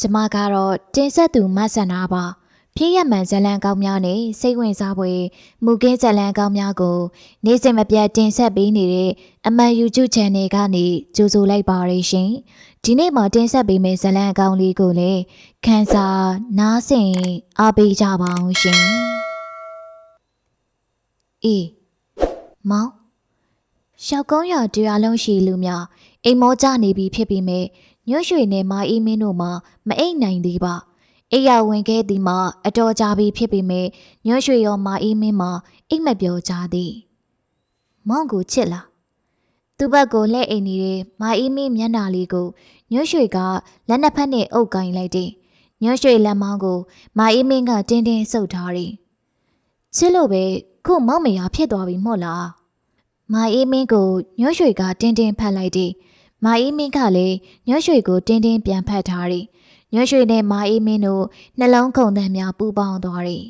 ကျမကတော့တင်ဆက်သူမဆန္ဒပါဖြစ်ရမှန်ဇလံကောင်းများနဲ့စိတ်ဝင်စားဖွယ်မူကင်းဇလံကောင်းများကို နေ့စဉ်မပြတ်တင်ဆက်ပေးနေတဲ့အမှန် YouTube Channel ကနေကြိုဆိုလိုက်ပါရရှင်ဒီနေ့မှာတင်ဆက်ပေးမယ့်ဇလံကောင်းလေးကိုလည်းခန်းစားနားဆင်အားပေးကြပါအောင်ရှင်အေးမောင်ရှောက်ကုန်းရတရားလုံးရှိလူများအိမ်မောကြနေပြီဖြစ်ပေမဲ့ ညွှွှွှွေနဲ့မာအီမင်းတို့မှမအိတ်နိုင်သေးပါအိယာဝင်ခဲ့သည်မှာအတော်ကြာပြီဖြစ်ပေမဲ့ညွှွှွှွေရောမာအီမင်းမှအိတ်မပြောကြသည်မောင်ကိုချစ်လားသူ့ဘက်ကိုလှည့်အိမ်နေတဲ့မာအီမင်းမျက်နှာလေးကိုညွှွှွှွေကလက်နှစ်ဖက်နဲ့အုပ်ကင်လိုက်တယ်ညွှွှွှွေလက်မောင်းကိုမာအီမင်းကတင်းတင်းဆုပ်ထားတယ်ချစ်လို့ပဲခုမောင်မယားဖြစ်သွားပြီမို့လားမာအေးမင်းကိုညွှွှွှွေကတင်းတင်းဖတ်လိုက်တယ်။ မာအေးမင်းကလည်းညွှွှွှွေကိုတင်းတင်းပြန်ဖတ်ထားတယ်။ညွှွှွှွေနဲ့မာအေးမင်းတို့နှလုံးခုန်သံများပူပေါင်းသွားတယ်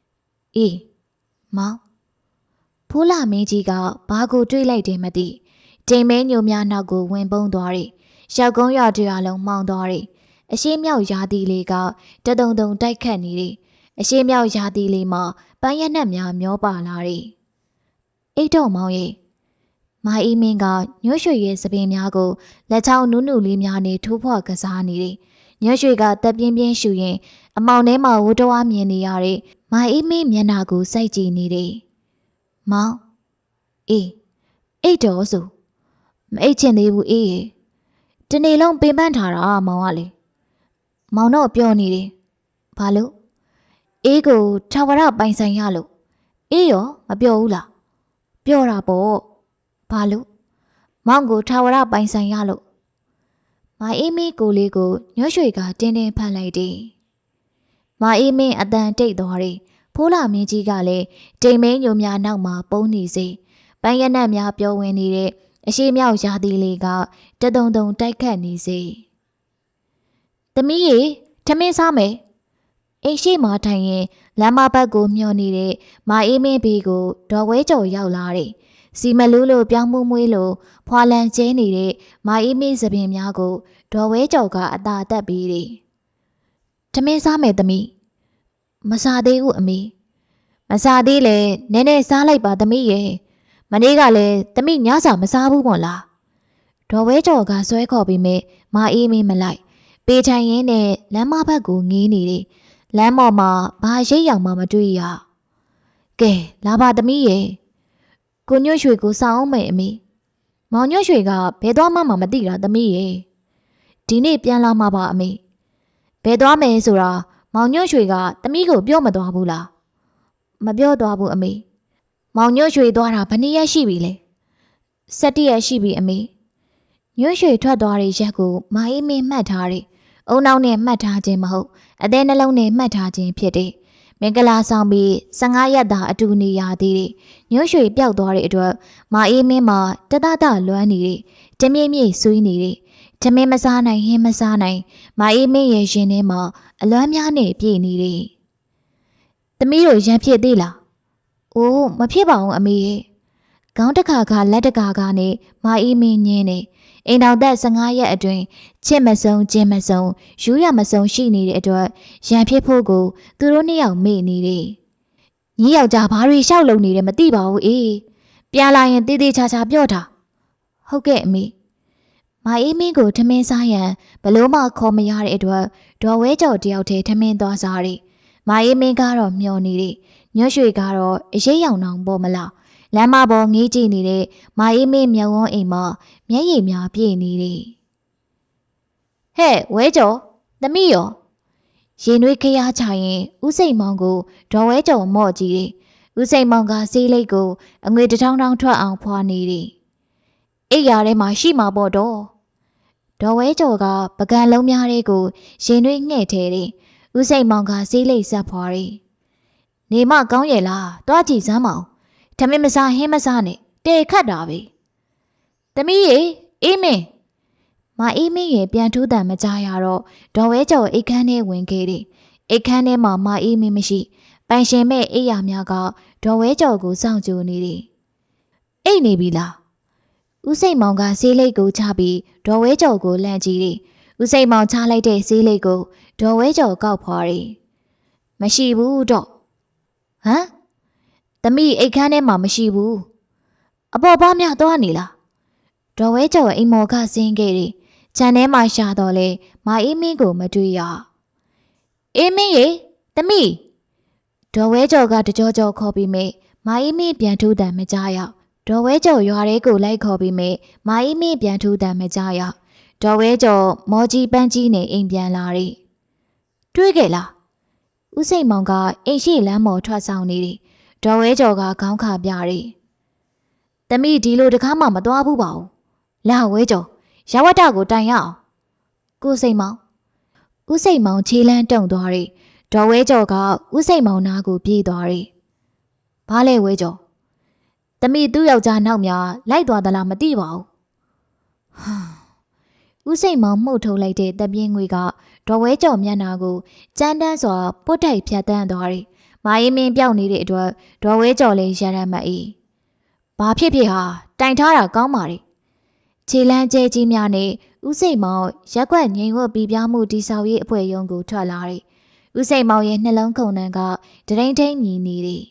။အေးမောင်ဖိုးလာမင်းကြီးကဘာကိုတွေးလိုက်တယ်မသိ။တိမ်မဲညိုများနောက်ကိုဝင်ပုန်းသွားတယ်။ရောက်ကုန်းရတရားလုံးမှောင်သွားတယ်။အရှိမြောက်ရာသီလေးကတတုံတုံတိုက်ခတ်နေတယ်။အရှိမြောက်ရာသီလေးမှာပန်းရက်နှက်များမျောပါလာတယ်။အိတ်တော့မောင်ရဲ့ မာအီမင်းကညွှွှွှွေရဲ့စပင်များကိုလက်ချောင်းနုနုလေးများနဲ့ထိုးဖော်ကစားနေတယ်။ညွှွှွှွေကတက်ပြင်းပြင်းရှူရင် အမောင်ထဲမှာဝတ်တော်မြင်နေရတဲ့မာအီမင်းမျက်နှာကိုစိုက်ကြည့်နေတယ်။မောင်အေးအိတ်တော်ဆိုမအိတ်ချင်သေးဘူးအေးရဲ့တနေ့လုံးပင်ပန်းထားတာမောင်ကလေမောင်တော့ပြောနေတယ်။ဘာလို့အေးကိုထာဝရပိုင်ဆိုင်ရလို့အေးရောမပြောဘူးလားပြောတာပေါ့ ဘာလို့မောင်ကိုထာဝရပိုင်ဆိုင်ရလို့မာအေးမင်းကိုလေးကိုညွှွှွှွေကတင်းတင်းဖန်လိုက်တယ်မာအေးမင်းအတန်တိတ်သွားတယ်ဖိုးလာမင်းကြီးကလည်းတိမ်မင်းညိုများနောက်မှာပုံနေစေပန်းရနက်များပြောဝင်နေတဲ့အရှိမြောက်ရာသီလေးကတတုံတုံတိုက်ခတ်နေစေသမီးရေထမင်းစားမယ်အိမ်ရှိမှထိုင်ရင်လမ်းမဘက်ကိုမျောနေတဲ့မာအေးမင်းဘေးကိုဒေါ်ဝဲကျော်ရောက်လာတယ်။ စီမလူးလိုပြောင်းမှုမွေးလိုဖွာလန်ကျဲနေတဲ့မာအေးမင်းသပင်များကိုဒေါ်ဝဲကျော်ကအသာတက်ပြီးတယ်။ထမင်းစားမယ်သမီး။မစားသေးဘူးအမေ။မစားသေးလေနည်းနည်းစားလိုက်ပါသမီးရဲ့။မနေ့ကလည်းသမီးညစာမစားဘူးမို့လား။ဒေါ်ဝဲကျော်ကဆွဲခေါ်ပြီးမြမာအေးမင်းမလိုက်။ပေထိုင်ရင်းနဲ့လမ်းမဘက်ကိုငေးနေတယ်။လမ်းပေါ်မှာဘာရိပ်ရောင်မှမတွေ့ရ။ကဲလာပါသမီးရဲ့ ကိုညွှွှရွှေကိုစောင်းအောင်မယ်အမေ။မောင်ညွှွှရွှေကဘယ်သွားမှမမသိတာသမီးရဲ့။ဒီနေ့ပြန်လာမှာပါအမေ။ဘယ်သွားမယ်ဆိုတာမောင်ညွှွှရွှေကသမီးကိုပြောမသွားဘူးလား။မပြောသွားဘူးအမေ။မောင်ညွှွှရွှေသွားတာဘယ်နှစ်ရက်ရှိပြီလဲ။၁၇ရက်ရှိပြီအမေ။ညွှွှရွှေထွက်သွားတဲ့ရက်ကိုမာအေးမင်းမှတ်ထားတယ်။အုံနောက်နဲ့မှတ်ထားခြင်းမဟုတ်အသေးနှလုံးနဲ့မှတ်ထားခြင်းဖြစ်တယ်။ မင်္ဂလာဆောင်ပြီး15ရက်သာအတူနေရသေးတယ်။ညွှွှရွှေပျောက်သွားတဲ့အတွက်မာအေးမင်းမှာတတတလွမ်းနေတယ်။တမြင့်မြင့်ဆွေးနေတယ်။တမင်းမစားနိုင်ဟင်းမစားနိုင်မာအေးမင်းရဲ့ရင်ထဲမှာအလွမ်းများနဲ့ပြည့်နေတယ်။သမီးတို့ရံဖြစ်သေးလား။အိုးမဖြစ်ပါဘူးအမေရဲ့။ ခေါင်းတစ်ခါခါလက်တစ်ခါခါနဲ့မာအေးမင်းညင်းနေအိမ်တော်သက်15ရက်အတွင်းချစ်မဆုံးကျင်းမဆုံးယူရမဆုံးရှိနေတဲ့အတွက်ရံဖြစ်ဖို့ကိုသူတို့နှစ်ယောက်မေ့နေတယ်။ညီယောက်ျားဘာတွေရှောက်လုံနေတယ်မသိပါဘူးအေး။ပြန်လာရင်တေးသေးချာချာပြောတာ။ဟုတ်ကဲ့အမေ။မအေးမင်းကိုထမင်းစားရန်ဘလို့မှခေါ်မရတဲ့အတွက်ဒေါ်ဝဲကျော်တယောက်တည်းထမင်းသွားစားတယ်။မအေးမင်းကတော့မျောနေတယ်။ညွှွှွှွေကတော့အရေးရောင်တောင်ပေါ်မလား။ လမ်းမပေါ်ငေးကြည့်နေတဲ့မအေးမင်းမျက်ဝန်းအိမ်မှာမျက်ရည်များပြည့်နေတယ်။ဟဲ့ဝဲကျော်သမီးရောရင်နွေးခရချရင်ဥစိတ်မောင်ကိုဒေါ်ဝဲကျော်မော့ကြည့်တယ်။ဥစိတ်မောင်ကဆေးလိတ်ကိုအငွေတစ်ထောင်ထောင်ထွက်အောင်ဖွာနေတယ်။အိပ်ရာထဲမှာရှိမှာပေါ့တော့။ဒေါ်ဝဲကျော်ကပကံလုံးများလေးကိုရင်နွေးငှဲ့ထဲတယ်။ဥစိတ်မောင်ကဆေးလိတ်ဆက်ဖွာတယ်။နေမကောင်းရဲ့လား။တွားကြည့်စမ်းမအောင်။ ထမင်းမစားဟင်းမစားနဲ့တေခတ်တာပဲ။သမီးရေအေးမင်းမအေးမင်းရဲ့ပြန်ထူးတံမကြရတော့ဒေါ်ဝဲကျော်အိတ်ခမ်းထဲဝင်ခဲ့တယ်။အိတ်ခမ်းထဲမှာမအေးမင်းမရှိပိုင်ရှင်မဲ့အိယာများကဒေါ်ဝဲကျော်ကိုစောင့်ကြိုနေတယ်။အိတ်နေပြီလား။ဦးစိတ်မောင်ကဆေးလိတ်ကိုချပြီးဒေါ်ဝဲကျော်ကိုလှမ်းကြည့်တယ်။ဦးဦးစိန်မောင်ချလိုက်တဲ့ဈေးလေးကိုဒေါ်ဝဲကျော်ကောက်ဖွာရီမရှိဘူးတော့ဟမ် သမီးအိတ်ခမ်းထဲမှာမရှိဘူးအပေါ်ပါများသွားနေလားဒေါ်ဝဲကျော်အိမ်မော်ကဆင်းခဲ့တယ်ခြံထဲမှာရှာတော့လေမအေးမင်းကိုမတွေ့ရအေးမင်းရေသမီးဒေါ်ဝဲကျော်ကတကြောကြောခေါ်ပြီးမေမအေးမင်းပြန်ထူးတန်မကြရောက်ဒေါ်ဝဲကျော်ရွာထဲကိုလိုက်ခေါ်ပြီးမေမအေးမင်းပြန်ထူးတန်မကြရောက်ဒေါ်ဝဲကျော်မော်ကြီးပန်းကြီးနဲ့အိမ်ပြန်လာတယ်တွေးခဲ့လားဦးစိန်မောင်ကအိမ်ရှိလမ်းမော်ထွက်ဆောင်နေတယ် ဒေါ်ဝဲကျော်ကခေါင်းခါပြတယ်သမီးဒီလိုတကားမှမသွားဘူးပါဘူးလာဝဲကျော်ရဝတ္တကိုတိုင်ရအောင်ကိုစိန်မောင်ဦးစိန်မောင်ခြေလန်းတုံသွားတယ်ဒေါ်ဝဲကျော်ကဦးစိန်မောင်နာကိုပြေးသွားတယ်ဘာလဲဝဲကျော်သမီးသူ့ယောက်ျားနောက်များလိုက်သွားသလားမသိပါဘူးဟာဦးစိန်မောင်မှုတ်ထုတ်လိုက်တဲ့တပြင်းငွေကဒေါ်ဝဲကျော်မျက်နှာကိုကြမ်းတမ်းစွာပုတ်တိုက်ဖြတ်တန်းသွားတယ်။ မာရင်မင်းပြောက်နေတဲ့အတွက်ဒေါ်ဝဲကျော်လည်းရရမအေး။ဘာဖြစ်ဖြစ်ဟာတိုင်ထားတာကောင်းပါလေ။ခြေလန်းကျဲကြီးများနဲ့ဦးစိန်မောင်ရက်ွက်ငိန်ဝတ်ပြီးပြားမှုတိဆောက်ရေးအဖွဲ့ရုံးကိုထွက်လာတယ်။ဦးစိန်မောင်ရဲ့နှလုံးခုန်နှံကဒရင်ထိန်မြည်နေတယ်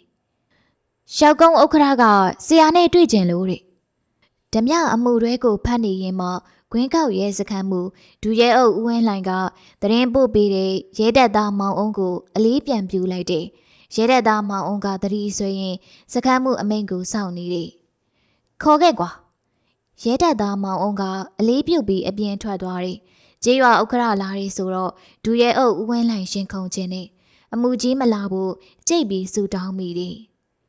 ။ရှောက်ကုန်းဥက္ခရာကဆရာနဲ့တွေ့ကျင်လို့တဲ့။ဓမြအမှုတွေကိုဖတ်နေရင်မှကွင်းကောက်ရဲစခန်းမှုဒူရဲအုပ်ဦးဝင်းလှိုင်ကတရင်ပို့ပေးတဲ့ရဲတပ်သားမောင်အုံးကိုအလေးပြန်ပြူလိုက်တယ်။ ရဲတပ်သားမောင်အုံးကတတိဆွေရင်စခန်းမှုအမိန့်ကိုစောင့်နေတယ်။ခေါ်ခဲ့ကွာ။ရဲတပ်သားမောင်အုံးကအလေးပြုတ်ပြီးအပြင်ထွက်သွားတယ်။ကျေးရွာဥက္ခရလာရီဆိုတော့ဒူရဲအုပ်ဦးဝင်းလှိုင်ရှင်ခုန်ခြင်းနဲ့အမှုကြီးမလာဘူးကြိတ်ပြီးဆူတောင်းမိတယ်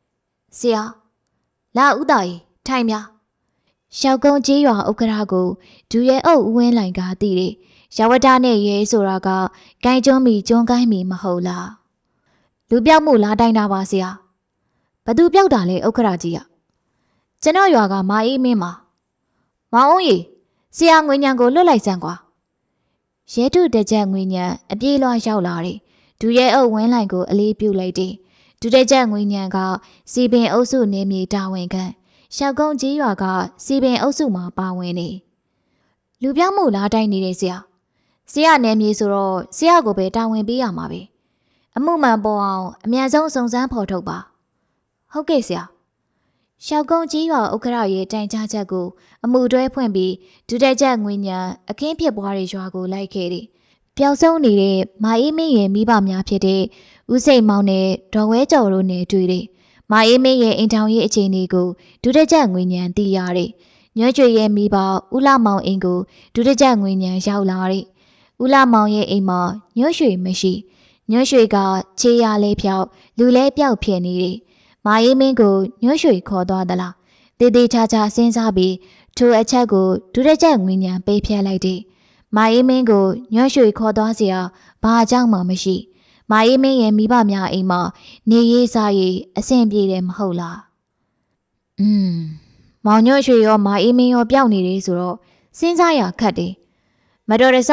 ။ဆရာလာဥတာကြီးထိုင်များရှောက်ကုန်းကြီးရွာဥက္ကရာကိုဒူရဲအုပ်ဝင်းလိုင်ကတည်တယ်။ရဝဒနဲ့ရဲဆိုတာကဂိုင်းကျွန်းမီကျွန်းကိုင်းမီမဟုတ်လား။ လူပြောက်မှုလားတိုင်းတာပါဆရာ။ဘသူပြောက်တာလဲဥက္ကရာကြီးက။ကျွန်တော်ရွာကမာအေးမင်းပါ။မောင်အောင်ကြီးဆရာငွေညံကိုလွတ်လိုက်စမ်းကွာ။ရဲတုတကြက်ငွေညံအပြေးလွှားရောက်လာတယ်။ဒူရဲအုပ်ဝင်းလိုင်ကိုအလေးပြုတ်လိုက်တယ်။ဒူတကြက်ငွေညံကစီပင်အုပ်စုနေမြေတာဝန်ခံ။ရှောက်ကုန်းကြီးရွာကစီပင်အုပ်စုမှာပါဝင်နေလူပြောင်းမှုလားတိုင်းနေတဲ့ဆရာဆရာနယ်မြေဆိုတော့ဆရာကိုပဲတာဝန်ပေးရမှာပဲ အမှုမှန်ပေါ်အောင်အမြန်ဆုံးစုံစမ်းဖော်ထုတ်ပါဟုတ်ကဲ့ဆရာရှောက်ကုန်းကြီးရွာဥက္ကရာရဲ့တိုင်ကြားချက်ကိုအမှုတွဲဖွင့်ပြီးဒုတက်ချက်ငွေညာအခင်းဖြစ်ပွားတဲ့ရွာကိုလိုက်ခဲ့တယ်ပျောက်ဆုံးနေတဲ့မာအေးမင်းရဲ့မိဘများဖြစ်တဲ့ဦးစိန်မောင်နဲ့ဒေါ်ဝဲကျော်တို့နဲ့တွေ့တယ်မာအေးမင်းရဲ့အိမ်ထောင်ရေးအခြေအနေကိုဒုတက်ကြငွေညံသိရတယ်။ညွှဲကျွေရဲ့မိဘဦးလာမောင်အိမ်ကိုဒုတက်ကြငွေညံရောက်လာတယ်။ဦးလာမောင်ရဲ့အိမ်မှာညွှဲရွှေမရှိ။ ညွှရွှေကခြေရလေးဖြောက်လူလဲပြောက်ဖြစ်နေတယ်။မာရေးမင်းကိုညွှရွှေခေါ်သွားသလား။တေးသေးချာချာစဉ်းစားပြီးထိုအချက်ကိုဒုရကျငွေညာပေးဖြတ်လိုက်တယ်။မာရေးမင်းကိုညွှရွှေခေါ်သွားစရာဘာကြောင့်မှမရှိ။မာရေးမင်းရဲ့မိဘများအိမ်မှာနေရေးစားရေးအဆင်ပြေတယ်မဟုတ်လား။อืมမောင်ညွှရွှေရောမာအေးမင်းရောပြောက်နေတယ်ဆိုတော့စဉ်းစားရခက်တယ်။မတော်တဆ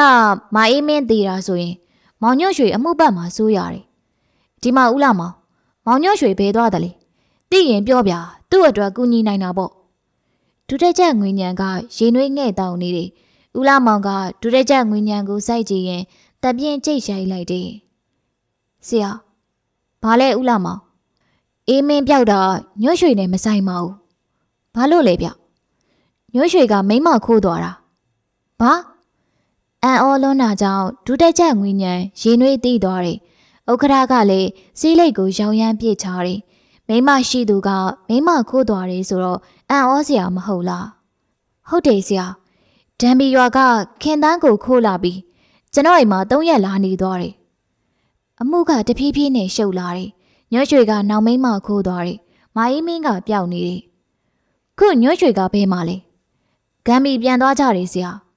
မာအေးမင်းတည်တာဆိုရင် မောင်ညွှန့်ရွှေအမှုပတ်မှာစိုးရတယ်။ဒီမှာဦးလာမောင်မောင်ညွှန့်ရွှေဘယ်သွားတယ်လဲ။သိရင်ပြောပြသူ့အတွက်ကူညီနိုင်တာပေါ့။ဒုတက်ချက်ငွေညံကရေနွေးငဲ့တောင်းနေတယ်။ဦးလာမောင်ကဒုတက်ချက်ငွေညံကိုစိုက်ကြည့်ရင်တပြင်းကြိတ်ရှိုက်လိုက်တယ်။ဆရာဘာလဲဥလာမောင်အေးမင်းပြောက်တာညွှွှွှွေနဲ့မဆိုင်ပါဘူးဘာလို့လဲဗျညွှွှွှွေကမိမခိုးသွားတာဘာ အန်အောလွန်းနာကြောင့်ဒုတက်ချက်ငွေညံရေနွေးသိသွားတယ်ဥက္ခရာကလည်းစီးလိတ်ကိုရောင်ရမ်းပြစ်ချတယ်မိမရှိသူကမိမခိုးသွားတယ်ဆိုတော့အန်အောစရာမဟုတ်လားဟုတ်တယ်ဆရာဒံဘီရွာကခင်တန်းကိုခိုးလာပြီးကျွန်တော်အိမ်မှာ၃ရက်လာနေသွားတယ်အမှုကတဖြည်းဖြည်းနဲ့ရှုပ်လာတယ်။ညွှွှွှွေကနောက်မိမခိုးသွားတယ်။မာအေးမင်းကပျောက်နေတယ်။ခုညွှွှွှွေကဘဲမှာလဲ။ဂမ်မီပြန်သွားကြတယ်ဆရာ။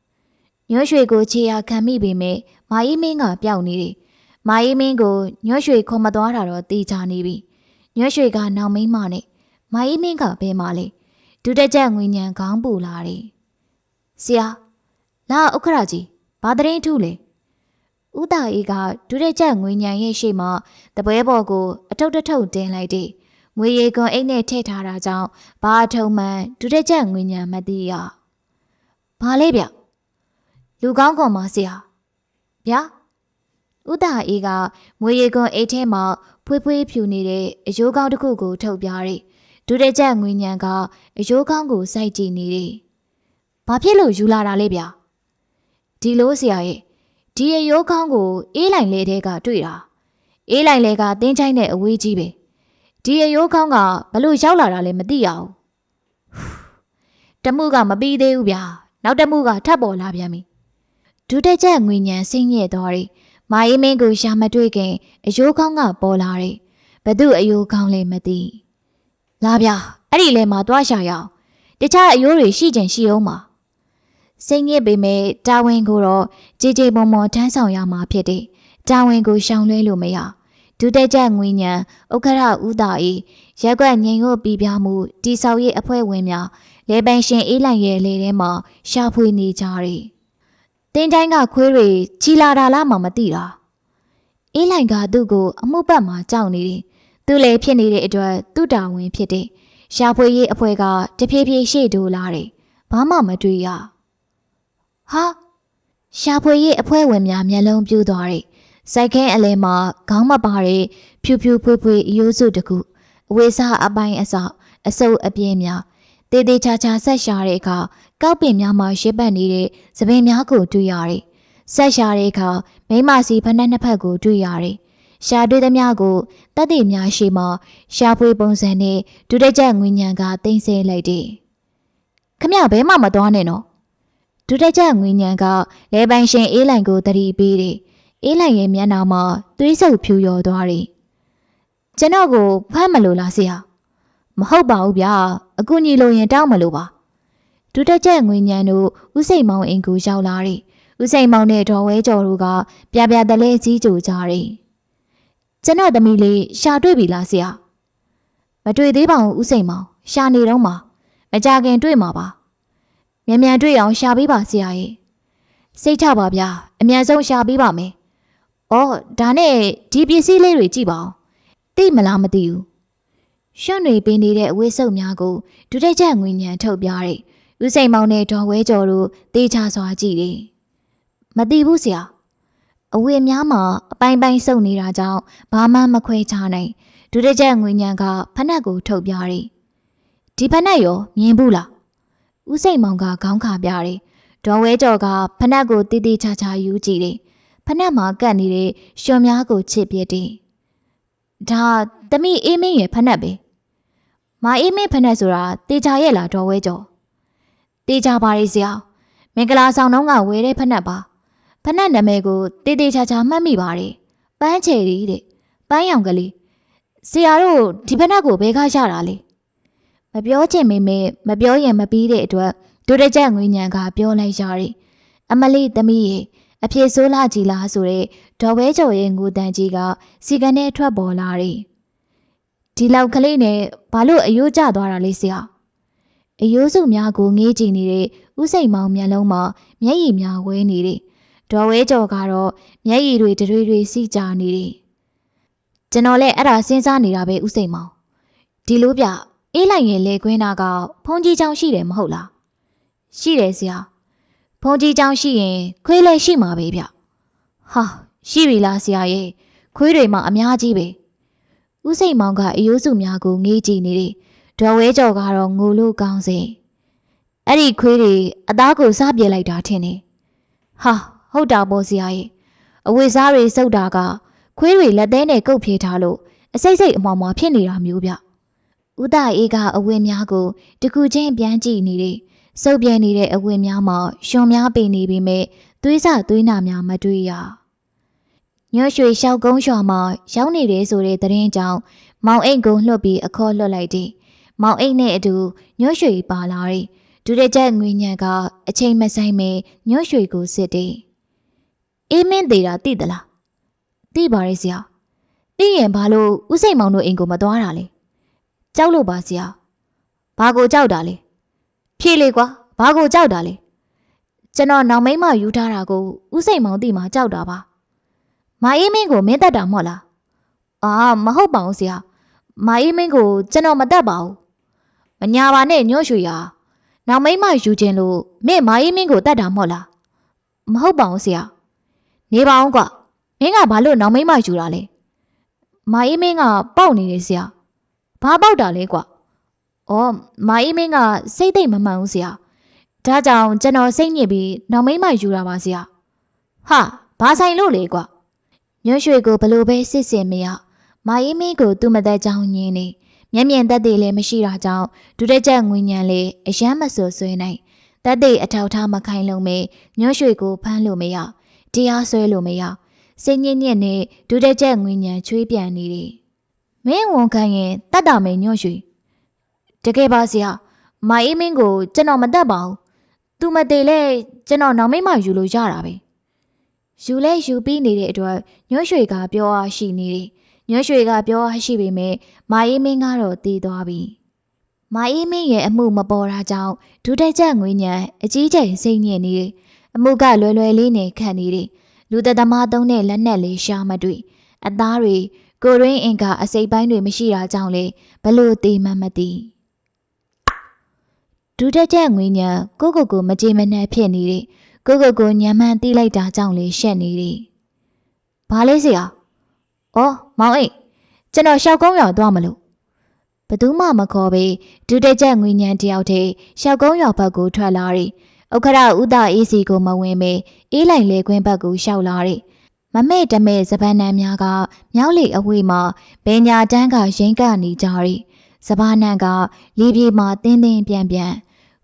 ညွှွှွှွေကိုခြေရာခံမိပေမဲ့မာအေးမင်းကပျောက်နေတယ်။မာအေးမင်းကိုညွှွှွှွေခေါ်မသွားတာတော့တေချာနေပြီ။ညွှွှွှွေကနောက်မိမနဲ့မာအေးမင်းကဘဲမှာလဲ။ဒုတက်ချက်ငွေညံခေါင်းပူလာတယ်။ဆရာလာဥက္ခရာကြီးဘာတရင်ထုလဲ။ဦးတာအေးကဒုရက်ချက်ငွေညံရဲ့ရှေ့မှာတပွဲပေါ်ကိုအထုပ်တထုပ်တင်လိုက်တဲ့ငွေရီကွန်အိတ်နဲ့ထည့်ထားတာကြောင့်ဘာထုံမှန်ဒုရက်ချက်ငွေညံမသိရ။ဘာလဲဗျ။ လူကောင်းကောင်မဆရာဗျာဥတာအေးကမွေရီကွန်အိတ်ထဲမှာဖွေးဖွေးဖြူနေတဲ့အယိုးကောင်းတစ်ခုကိုထုတ်ပြတယ်ဒူတဲ့ချက်ငွေညံကအယိုးကောင်းကိုစိုက်ကြည့်နေတယ်ဘာဖြစ်လို့ယူလာတာလဲဗျာဒီလိုဆရာရဲ့ဒီအယိုးကောင်းကိုအေးလိုက်လေတဲ့ကတွေ့တာအေးလိုက်လေကတင်းချိုင်းတဲ့အဝေးကြီးပဲဒီအယိုးကောင်းကဘလို့ရောက်လာတာလဲမသိရဘူးတမှုကမပြီးသေးဘူးဗျာနောက်တမှုကထပ်ပေါ်လာပြန်ပြီ ဒူတဲ့ချက်ငွေညံဆင်းရဲသွားတယ်မာယီမင်းကိုရှာမတွေ့ခင်အယိုးကောင်းကပေါ်လာတယ်ဘသူအယိုးကောင်းလဲမသိလာဗျာအဲ့ဒီလဲမှာသွားရှာရအောင်တခြားအယိုးတွေရှိချင်ရှိအောင်ပါစိတ်ညစ်ပေမဲ့တာဝန်ကိုတော့ကြေကြေမွန်မွန်ထမ်းဆောင်ရမှာဖြစ်တယ်တာဝန်ကိုရှောင်လွှဲလို့မရဒုတက်ချက်ငွေညံဥက္ခရဦးတာဤရက်ကွက်ငိန်ကိုပြပြမှုတိဆောက်ရေးအဖွဲ့ဝင်များလေပန်ရှင်အေးလိုက်ရဲ့လေထဲမှာရှာဖွေနေကြတယ် တင်းတိုင်းကခွေးတွေချီလာတာလားမှမသိတာအေးလိုက်ကသူ့ကိုအမှုပတ်မှာကြောက်နေတယ်သူလည်းဖြစ်နေတဲ့အတွက်သူ့တာဝန်ဖြစ်တယ်ရှာဖွေရေးအဖွဲ့ကတဖြည်းဖြည်းရှေ့တိုးလာတယ်ဘာမှမတွေ့ရဟာရှာဖွေရေးအဖွဲ့ဝင်များမျက်လုံးပြူးသွားတယ်စိုက်ခင်းအလဲမှာခေါင်းမပါတဲ့ဖြူဖြူဖွေးဖွေးအယိုးစုတစ်ခုအဝေးစားအပိုင်းအစအစုပ်အပြင်းများတေးသေးချာချာဆက်ရှာတဲ့အခါ ကောက်ပင်များမှာရှစ်ပတ်နေတဲ့သပင်များကိုတွေ့ရတယ်။ဆက်ရှာတဲ့အခါမိမစီဖက်နှက်နှစ်ဖက်ကိုတွေ့ရတယ်။ရှာတွေ့သမျှကိုတက်တိများရှိမှရှာဖွေပုံစံနဲ့ဒုတက်ချက်ငွေညံကတင်ဆဲလိုက်တယ်။ခမဘဲမှမသွားနဲ့နော်။ဒုတက်ချက်ငွေညံကလဲပိုင်ရှင်အေးလိုင်ကိုတတိပေးတယ်။အေးလိုင်ရဲ့မျက်နှာမှာသွေးဆုပ်ဖြူရော်သွားတယ်။ကျွန်တော်ကိုဖမ်းမလို့လားဆရာ။မဟုတ်ပါဘူးဗျာ။အကူညီလိုရင်တောင်းမလို့ပါ။ ဒုတက်ချက်ငွေညံတို့ဥစိတ်မောင်အင်ကိုရောက်လာတယ်။ဥစိတ်မောင်နဲ့ဒေါ်ဝဲကျော်တို့ကပြပြတလဲကြီးကြိုကြတယ်။ကျွန်တော်သမီးလေးရှာတွေ့ပြီလားဆရာ။မတွေ့သေးပါဘူးဥစိတ်မောင်။ရှာနေတော့မှာမကြခင်တွေ့မှာပါ။မြန်မြန်တွေ့အောင်ရှာပေးပါဆရာရဲ့။စိတ်ချပါဗျာ။အမြန်ဆုံးရှာပေးပါမယ်။အော်ဒါနဲ့ဒီပစ္စည်းလေးတွေကြည့်ပါဦး။သိမလားမသိဘူး။ရွှွန့်တွေပင်နေတဲ့အဝိစုပ်များကိုဒုတက်ချက်ငွေညံထုတ်ပြတဲ့ ဦးစိန်မောင်နဲ့ဒေါ်ဝဲကျော်တို့တေးချစွာကြည့်တယ်။မသိဘူးဆရာ။အဝေများမှာအပိုင်းပိုင်းစုပ်နေတာကြောင့်ဘာမှမခွဲခြားနိုင်ဒုတက်ချက်ငွေညံကဖက်နှက်ကိုထုတ်ပြတယ်။ဒီဖက်နှက်ရောမြင်ဘူးလား။ဦးစိန်မောင်ကခေါင်းခါပြတယ်။ဒေါ်ဝဲကျော်ကဖက်နှက်ကိုတီးတီးချာချာယူကြည့်တယ်။ဖက်နှက်မှာကတ်နေတဲ့ရွှွန်များကိုချစ်ပြတယ်။ဒါသမီးအေးမင်းရဲ့ဖက်နှက်ပဲ။မအေးမင်းဖက်နှက်ဆိုတာတေချာရဲ့လားဒေါ်ဝဲကျော်။ တေချာပါရီဆရာ။မင်္ဂလာဆောင်တော့ကဝဲတဲ့ဖက်နှက်ပါ။ဖက်နှက်နာမည်ကိုတေးသေးချာချာမှတ်မိပါတယ်။ပန်းချယ်ရီတဲ့။ပန်းရောင်ကလေး။ဆရာတို့ဒီဖက်နှက်ကိုဘဲကားရတာလေ။မပြောချင်မေမေမပြောရင်မပြီးတဲ့အတွက်ဒုတကြက်ငွေညံကပြောလိုက်ရတယ်။အမလေးသမီးရဲ့အပြေဆိုးလာကြည်လားဆိုတဲ့ဒေါ်ဝဲကျော်ရဲ့ငိုတန်ကြီးကစီကနေထွက်ပေါ်လာတယ်။ဒီလောက်ကလေးနဲ့ဘာလို့အယိုးကျသွားတာလဲဆရာ။ အယိုးစုများကိုငေးကြည့်နေတဲ့ဥစိတ်မောင်မျက်လုံးမှာမျက်ရည်များဝဲနေတယ်။ဒေါ်ဝဲကျော်ကတော့မျက်ရည်တွေတွေတွေစီးကြနေတယ်။ကျွန်တော်လည်းအဲ့ဒါစဉ်းစားနေတာပဲဥစိတ်မောင်။ဒီလိုပြအေးလိုက်ရင်လေခွင်းနာကဖုန်ကြီးချောင်းရှိတယ်မဟုတ်လား။ရှိတယ်ဆရာ။ဖုန်ကြီးချောင်းရှိရင်ခွေးလည်းရှိမှာပဲဗျ။ဟာရှိပြီလားဆရာရဲ့ခွေးတွေမှအများကြီးပဲ။ဥစိတ်မောင်ကအယိုးစုများကိုငေးကြည့်နေတယ်။ ဒေါ်ဝဲကျော်ကတော့ငိုလို့ကောင်းစေ။အဲ့ဒီခွေးတွေအသားကိုစားပြေလိုက်တာထင်တယ်။ဟာဟုတ်တာပေါ့ဆရာရဲ့။အဝိစားတွေစုပ်တာကခွေးတွေလက်သေးနဲ့ကုတ်ပြေးထားလို့အစိတ်စိတ်အမွားမွားဖြစ်နေတာမျိုးဗျ။ဥဒအေးကအဝင်းများကိုတကူချင်းပြန်ကြည့်နေတယ်။စုပ်ပြဲနေတဲ့အဝင်းများမှာရှင်များပင်နေပေမဲ့သွေးစသွေးနာများမတွေ့ရ။ညွှွှွေရှောက်ကုန်းရွာမှာရောက်နေတယ်ဆိုတဲ့သတင်းကြောင့်မောင်အိတ်ကိုလှုပ်ပြီးအခေါ်လွတ်လိုက်တယ်။ မောင်အိတ်နဲ့အတူညွှွှွေပါလာတယ်။ဒူတဲ့ချက်ငွေညံကအချိန်မဆိုင်မဲညွှွှွေကိုစစ်တယ်။အေးမင်းသေးတာသိသလား။သိပါရဲ့ဆရာ။သိရင်ဘာလို့ဥစိတ်မောင်တို့အိမ်ကိုမသွားတာလဲ။ကြောက်လို့ပါဆရာ။ဘာကိုကြောက်တာလဲ။ဖြေလေကွာ။ဘာကိုကြောက်တာလဲ။ကျွန်တော်နောင်မိမ့်မယူထားတာကိုဥစိတ်မောင်သိမှကြောက်တာပါ။မအေးမင်းကိုမင်းတက်တာမဟုတ်လား။အာမဟုတ်ပါဘူးဆရာ။မအေးမင်းကိုကျွန်တော်မတက်ပါဘူး။ မညာပါနဲ့ညွှွှွေရာ။နောင်မိမ့်မယူခြင်းလို့မင်းမအေးမင်းကိုတက်တာမဟုတ်လား။မဟုတ်ပါဘူးဆရာ။နနေပါအောင်ကွာမင်းကဘာလို့နောင်မိမ့်မယူတာလဲမာအေးမင်းကပေါက်နေတယ်ဆရာဘာပေါက်တာလဲကွာအော်မာအေးမင်းကစိတ်သိမ့်မမှန်ဘူးဆရာဒါကြောင့်ကျွန်တော်စိတ်ညစ်ပြီးနောင်မိမ့်မယူတာပါဆရာဟာဘာဆိုင်လို့လဲကွာညွှန်ရွှေကိုဘလို့ပဲစစ်စင်မရမာအေးမင်းကိုသူ့မသက်ကြောင်းညင်းနေ မျက်မြင်သက်သေလည်းမရှိတာကြောင့်ဒုတက်ချက်ငွေညံလေးအယမ်းမဆူဆွေးနိုင်သက်သေအထောက်ထားမခိုင်လုံမေညွှန်ရွှေကိုဖမ်းလို့မရတရားစွဲလို့မရစိတ်ညစ်ညစ်နဲ့ဒုတက်ချက်ငွေညံချွေးပြန်နေတယ်မင်းဝန်ခံရင်တတ်တာမေညွှန်ရွှေတကယ်ပါဆရာမာအေးမင်းကိုကျွန်တော်မတတ်ပါဘူးသူမသေးလဲကျွန်တော်နောက်မိမယူလို့ရတာပဲယူလဲယူပြီးနေတဲ့အတွက်ညွှန်ရွှေကပြောအားရှိနေတယ် ညွှန်ရွှေကပြောအားရှိပေမဲ့မာအေးမင်းကတော့တည်သွားပြီမာအေးမင်းရဲ့အမှုမပေါ်တာကြောင့်ဒုတက်ချက်ငွေညံအကြီးကျယ်စိတ်ညစ်နေတယ်အမှုကလွယ်လွယ်လေးနဲ့ခံနေတယ်လူသက်သမားသုံးတဲ့လက်နက်လေးရှာမတွေ့အသားတွေကိုရင်းအင်ကအစိပ်ပိုင်းတွေမရှိတာကြောင့်လေဘလို့တေးမှမသိဒုတက်ချက်ငွေညံကိုကိုကိုမကြေမနက်ဖြစ်နေတယ်ကိုကိုကိုညံမှန်တီးလိုက်တာကြောင့်လေရှက်နေတယ်ဘာလဲဆရာ။ အော်မောင်အိတ်ကျွန်တော်ရှောက်ကုန်းရွာသွားမလို့ဘသူမှမခေါ်ပေဒုတက်ချက်ငွေညံတယောက်တည်းရှောက်ကုန်းရွာဘက်ကိုထွက်လာတယ်။ဥက္ခရဥဒအေးစီကိုမဝင်မေအေးလိုက်လေခွင်းဘက်ကိုရှောက်လာတယ်။မမဲ့တမဲ့စပန်းနန်းများကမြောက်လေအဝေးမှာဘင်ညာတန်းကရိမ့်ကနေကြတယ်။စပန်းနန်းကလေပြေမှာတင်းတင်းပြန်ပြန်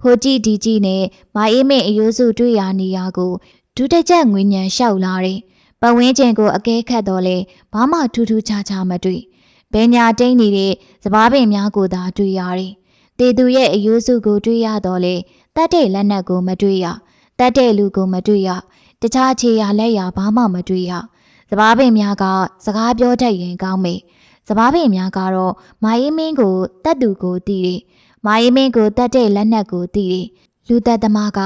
ဟိုကြည့်ဒီကြည့်နဲ့မအေးမင်းအယိုးစုတွေ့ရနေရကိုဒုတက်ချက်ငွေညံရှောက်လာတယ်။ ပတ်ဝန်းကျင်ကိုအကဲခတ်တော့လေဘာမှထူးထူးခြားခြားမတွေ့။ဘဲညာတိန်နေတဲ့စပားပင်များကိုသာတွေ့ရတယ်။တေသူရဲ့အယိုးစုကိုတွေ့ရတော့လေတတ်တဲ့လက်နက်ကိုမတွေ့ရ။တတ်တဲ့လူကိုမတွေ့ရ။တခြားခြေရလက်ရဘာမှမတွေ့ရ။စပားပင်များကစကားပြောတတ်ရင်ကောင်းမေ။စပားပင်များကတော့မာအေးမင်းကိုတတ်သူကိုတည်တယ်။မာအေးမင်းကိုတတ်တဲ့လက်နက်ကိုတည်တယ်။လူသက်သမားက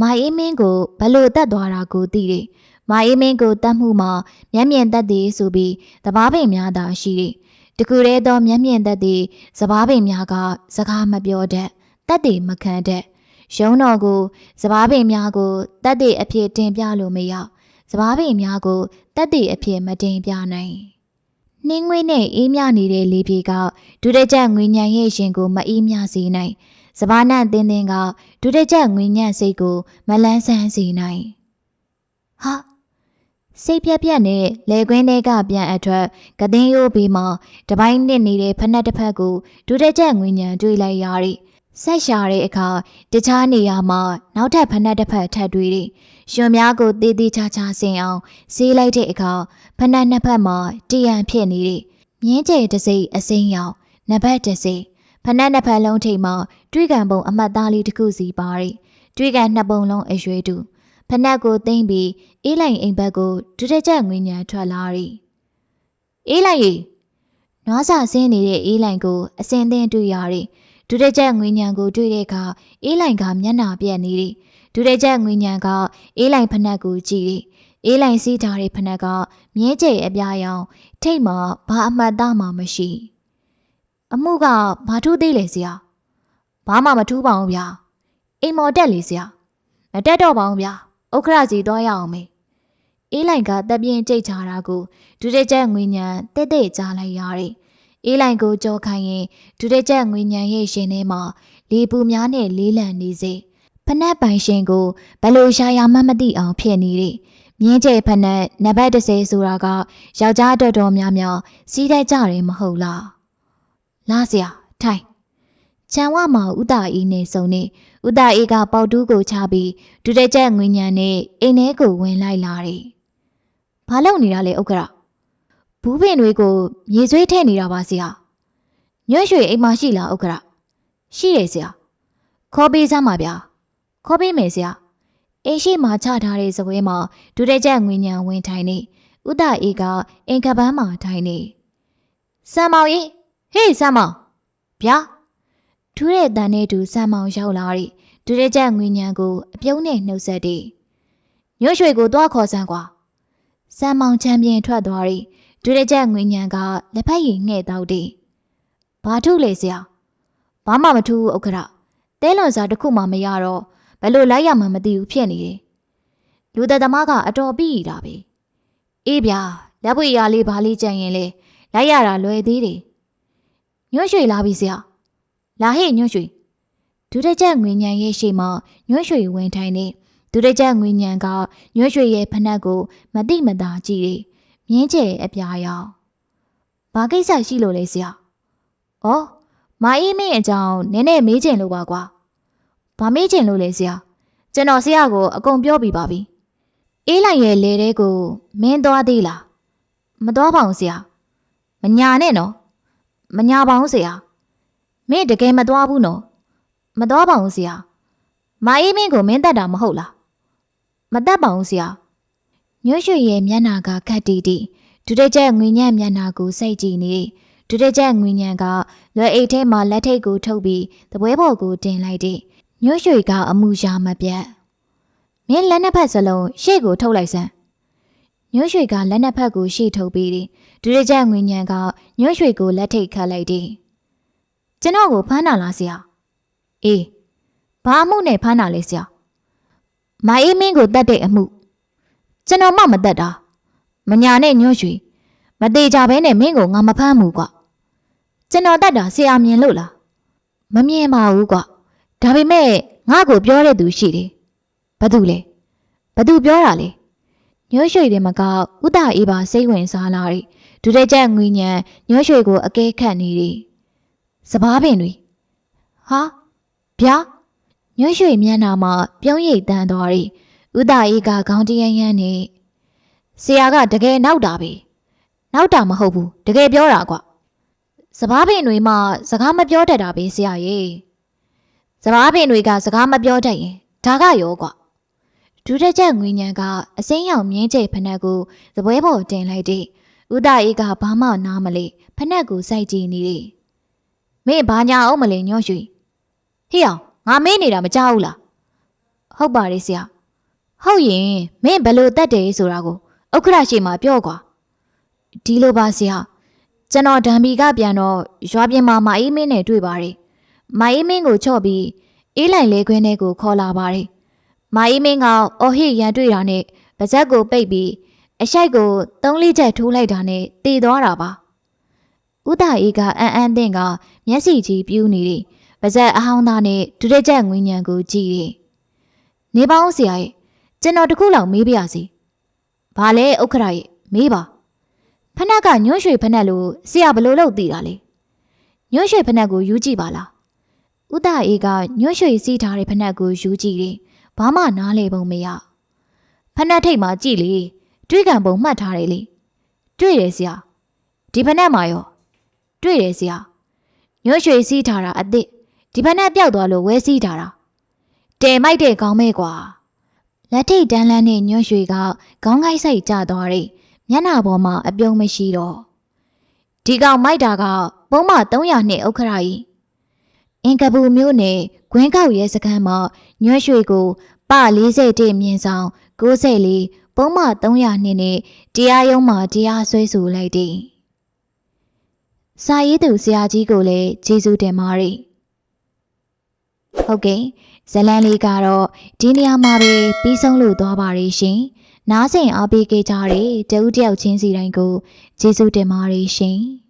မာအေးမင်းကိုဘလို့တတ်သွားတာကိုတည်တယ်။ မာအေးမင်းကိုတတ်မှုမှာမျက်မြင်သက်သေဆိုပြီးတပားပင်များသာရှိတယ်။တကူရဲသောမျက်မြင်သက်သေစပားပင်များကစကားမပြောတတ်တက်တေမခံတတ်ရုံးတော်ကိုစပားပင်များကိုတက်တေအဖြစ်တင်ပြလို့မရစပားပင်များကိုတက်တေအဖြစ်မတင်ပြနိုင်နှင်းငွေနဲ့အေးမြနေတဲ့လေပြေကဒုတက်ချက်ငွေညံရဲ့ရှင်ကိုမအေးမြစေနိုင်စပားနန့်တင်းတင်းကဒုတက်ချက်ငွေညံ့စိတ်ကိုမလန်းဆန်းစေနိုင်ဟာ စိတ်ပြက်ပြက်နဲ့လေကွင်းထဲကပြန်အထွက်ကသင်းရိုးဘေးမှာတပိုင်းနစ်နေတဲ့ဖက်နှက်တစ်ဖက်ကိုဒုတက်ချက်ငွေညံတွေးလိုက်ရသည်ဆက်ရှာတဲ့အခါတခြားနေရာမှာနောက်ထပ်ဖက်နှက်တစ်ဖက်ထပ်တွေ့သည်ရှင်များကိုတေးသေးချာချာဆင်အောင်ဆေးလိုက်တဲ့အခါဖက်နှက်နှစ်ဖက်မှာတရံဖြစ်နေသည်မြင်းကျဲတစ်စိမ့်အစိမ်းရောင်နဘက်တစ်စိမ့်ဖက်နှက်နှစ်ဖက်လုံးထိပ်မှာတွေးကန်ပုံအမှတ်သားလေးတစ်ခုစီပါသည်တွေးကန်နှစ်ပုံလုံးအရွယ်တူ ဖနက်ကိုသိမ့်ပြီးအေးလိုက်အိမ်ဘက်ကိုဒုတက်ချက်ငွေညာထွက်လာသည်အေးလိုက်ရေနွားစာဆင်းနေတဲ့အေးလိုက်ကိုအစင်သင်းတွေ့ရသည်ဒုတက်ချက်ငွေညာကိုတွေ့တဲ့အခါအေးလိုက်ကမျက်နှာပြက်နေသည်ဒုတက်ချက်ငွေညာကအေးလိုက်ဖနက်ကိုကြည့်သည်အေးလိုက်စီးထားတဲ့ဖနက်ကမြဲကျဲအပြားရောင်ထိတ်မှာဘာအမှတ်သားမှမရှိအမှုကဘာထူးသေးလဲဆရာဘာမှမထူးပါဘူးဗျာအိမ်မော်တက်လေဆရာမတက်တော့ပါဘူးဗျာ ဥက္ခရစီသွားရအောင်မေအေးလိုင်ကတပ်ပြင်းကြိတ်ချတာကိုဒုတက်ချက်ငွေညံတဲ့တဲ့ကြားလိုက်ရတယ်အေးလိုင်ကိုကြောခိုင်းရင်ဒုတက်ချက်ငွေညံရဲ့ရှင်ထဲမှာလေပူများနဲ့လေးလံနေစေဖနက်ပိုင်ရှင်ကိုဘလို့ရှာရမှမသိအောင်ဖြစ်နေတယ်မြင်းကျဲဖနက်နံပါတ်30ဆိုတာကယောက်ျားတော်တော်များများစီးတတ်ကြတယ်မဟုတ်လားလာစရာထိုင်ချံဝမှာဥတာအီနဲ့စုံနေ ဥတာအေးကပေါတူးကိုချပြီးဒုတက်ချက်ငွေညံနဲ့အိမ်ထဲကိုဝင်လိုက်လာတယ်။ဘာလုပ်နေတာလဲဥက္ကရ။ဘူးပင်တွေကိုမြေဆွေးထည့်နေတာပါဆရာ။ညွှန့်ရွှေအိမ်မှာရှိလားဥက္ကရ။ရှိတယ်ဆရာ။ခေါ်ပေးစမ်းပါဗျာ။ခေါ်ပေးမယ်ဆရာ။အိမ်ရှိမှာချထားတဲ့ဇပွဲမှာဒုတက်ချက်ငွေညံဝင်ထိုင်နေဥတာအေးကအင်ကပန်းမှာထိုင်နေ။စံမောင်ကြီးဟေးစံမောင်ဗျာ ထူးတဲ့တန်နဲ့တူစံမောင်ရောက်လာသည်ဒုရကြငွေညံကိုအပြုံးနဲ့နှုတ်ဆက်သည်ညွှွှွှွေကိုသွားခေါ်စမ်းကွာစံမောင်ချမ်းပြင်းထွက်သွားသည်ဒုရကြငွေညံကလက်ဖက်ရည်ငှဲ့တောက်သည်ဘာထုလေဆရာဘာမှမထူးဘူးဥက္ခရတဲလွန်စာတစ်ခုမှမရတော့ဘယ်လိုလိုက်ရမှမသိဘူးဖြစ်နေတယ်လူသက်သမားကအတော်ပြီးတာပဲအေးဗျာလက်ပွေရလေးဘာလေးကြံရင်လေလိုက်ရတာလွယ်သေးတယ်ညွှန့်ရွှေလာပြီဆရာ လာဟေ့ညွှန့်ရွှေဒုရကြငွေညံရဲ့ရှေ့မှာညွှန့်ရွှေဝင်ထိုင်နေဒုရကြငွေညံကညွှန့်ရွှေရဲ့ဖနက်ကိုမတိမတာကြည့်တယ်မြင်းကျဲအပြာရောင်ဘာကိစ္စရှိလို့လဲဆရာဩမာအေးမင်းအကြောင်းနည်းနည်းမေးချင်လို့ပါကွာဘာမေးချင်လို့လဲဆရာကျွန်တော်ဆရာကိုအကုန်ပြောပြပါပြီအေးလိုက်ရဲ့လေတဲ့ကိုမင်းသွားသေးလားမသွားပါဘူးဆရာမညာနဲ့နော်မညာပါဘူးဆရာ မင်းတကယ်မသွားဘူးနော်မသွားပါဘူးဆရာမာအေးမင်းကိုမင်းတတ်တာမဟုတ်လားမတတ်ပါဘူးဆရာညွှန့်ရွှေရဲ့မျက်နာကခတ်တီတီဒုတိယငွေညံ့မျက်နာကိုစိတ်ကြည့်နေဒုတိယငွေညံ့ကလွယ်အိတ်ထဲမှာလက်ထိတ်ကိုထုတ်ပြီးတပွဲပေါ်ကိုတင်လိုက်တဲ့ညွှန့်ရွှေကအမှုရာမပြတ်မင်းလက်နှစ်ဖက်စလုံးရှေ့ကိုထုတ်လိုက်စမ်းညွှန့်ရွှေကလက်နှစ်ဖက်ကိုရှေ့ထုတ်ပြီးဒုတိယငွေညံ့ကညွှန့်ရွှေကိုလက်ထိတ်ခတ်လိုက်တယ် ကျွန်တော်ကိုဖမ်းတာလားဆရာအေးဘာအမှုနဲ့ဖမ်းတာလဲဆရာမအေးမင်းကိုတတ်တဲ့အမှုကျွန်တော်မှမတတ်တာမညာနဲ့ညွှန့်ရွှေမသေးကြဘဲနဲ့မင်းကိုငါမဖမ်းဘူးကွကျွန်တော်တတ်တာဆရာမြင်လို့လားမမြင်ပါဘူးကွဒါပေမဲ့ငါ့ကိုပြောတဲ့သူရှိတယ်ဘာသူလဲဘာသူပြောတာလဲညွှန့်ရွှေတွေမကဥဒအေးပါစိတ်ဝင်စားလာတယ်ဒုတဲ့ချက်ငွေညံညွှန့်ရွှေကိုအကဲခတ်နေတယ် စပားပင်တွေဟာဗျာညွှန့်ရွှေမျက်နှာမှာပြုံးရိပ်တန်းသွားတယ်ဥဒအေးကခေါင်းတရမ်းရမ်းနေဆရာကတကယ်နောက်တာပဲနောက်တာမဟုတ်ဘူးတကယ်ပြောတာကွစပားပင်တွေမှစကားမပြောတတ်တာပဲဆရာရေစပားပင်တွေကစကားမပြောတတ်ရင်ဒါကရောကွဒုတက်ချက်ငွေညံကအစိမ်းရောင်မြင်းကျိတ်ဖနက်ကိုသပွဲပေါ်တင်လိုက်တဲ့ဥဒအေးကဘာမှနားမလဲဖနက်ကိုစိုက်ကြည့်နေတယ် မင်းဘာညာအောင်မလဲညော့ရွှေဟေ့အောင်ငါမင်းနေတာမကြောက်ဘူးလားဟုတ်ပါတယ်ဆရာဟုတ်ရင်မင်းဘယ်လိုတတ်တယ်ဆိုတာကိုဥက္ခရရှိမှပြောကွာဒီလိုပါဆရာကျွန်တော်ဒံဘီကပြန်တော့ရွာပြင်မှာမအေးမင်းနဲ့တွေ့ပါတယ်မအေးမင်းကိုချော့ပြီးအေးလိုက်လဲခွင်းထဲကိုခေါ်လာပါတယ်မအေးမင်းကအော်ဟစ်ရန်တွေ့တာနဲ့ပါဇက်ကိုပိတ်ပြီးအရှိုက်ကိုသုံးလေးချက်ထိုးလိုက်တာနဲ့တည်သွားတာပါ ဥဒအေးကအန်အန်တင်ကမျက်စိကြီးပြူးနေတယ်ပါဇက်အဟောင်းသားနဲ့ဒုရက်ချက်ငွေညံကိုကြည့်တယ်နေပါဦးဆရာရဲ့ကျွန်တော်တခုလောက်မေးပြရစီဘာလဲဥက္ခရာရဲ့မေးပါဖနက်ကညွှန့်ရွှေဖနက်လို့ဆရာဘလို့လို့သိတာလဲညွှန့်ရွှေဖနက်ကိုယူကြည့်ပါလားဥဒအေးကညွှန့်ရွှေစီးထားတဲ့ဖနက်ကိုယူကြည့်တယ်ဘာမှနားလေပုံမရဖနက်ထိတ်မှာကြည့်လေတွေးကံပုံမှတ်ထားတယ်လေတွေ့တယ်ဆရာဒီဖနက်မှာရော တွေ့တယ်ဆရာညွှန့်ရွှေစီးထားတာအစ်စ်ဒီဖနက်ပြောက်သွားလို့ဝဲစီးထားတာတဲမိုက်တဲ့ကောင်းမဲကွာလက်ထိတ်တန်းလန်းနဲ့ညွှန့်ရွှေကခေါင်းကိုက်ဆိုင်ကျသွားတယ်မျက်နှာပေါ်မှာအပြုံးမရှိတော့ဒီကောင်မိုက်တာကပုံမှ300နှစ်ဥက္ခရာကြီးအင်ကပူမျိုးနဲ့ဂွင်းကောက်ရဲစခန်းမှာညွှန့်ရွှေကိုပ41မြင်းဆောင်94ပုံမှ300နှစ်နဲ့တရားရုံးမှာတရားစွဲဆိုလိုက်တယ် စာရေးသူဆရာကြီးကိုလည်းကျေးဇူးတင်ပါတယ်ဟုတ်ကဲ့ဇလန်လေးကတော့ဒီနေရာမှာပဲပြီးဆုံးလို့သွားပါရရှင်။နားဆင်အားပေးကြတဲ့တဦးတယောက်ချင်းစီတိုင်းကိုကျေးဇူးတင်ပါတယ်ရှင်။